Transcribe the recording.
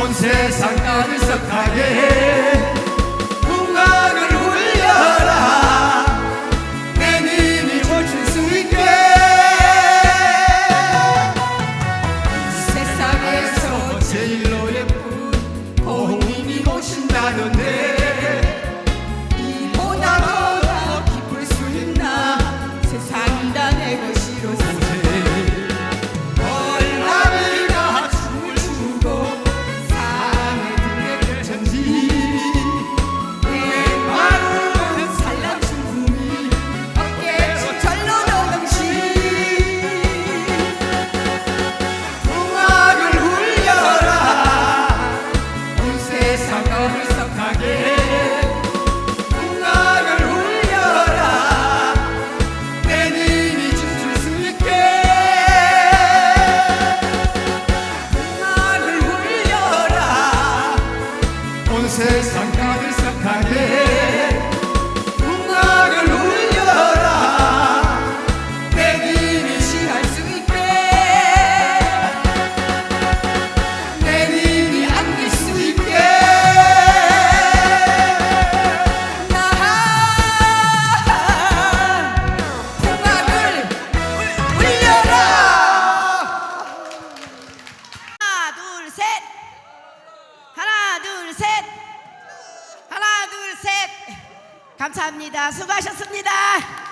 온 세상 나를 석하게 해. 풍악을 울려라. 내 님이 고칠 수 있게. 세상에서 제일로 예쁜 공님이 오신다던데. 세상 가득 싹하게 감사합니다. 수고하셨습니다.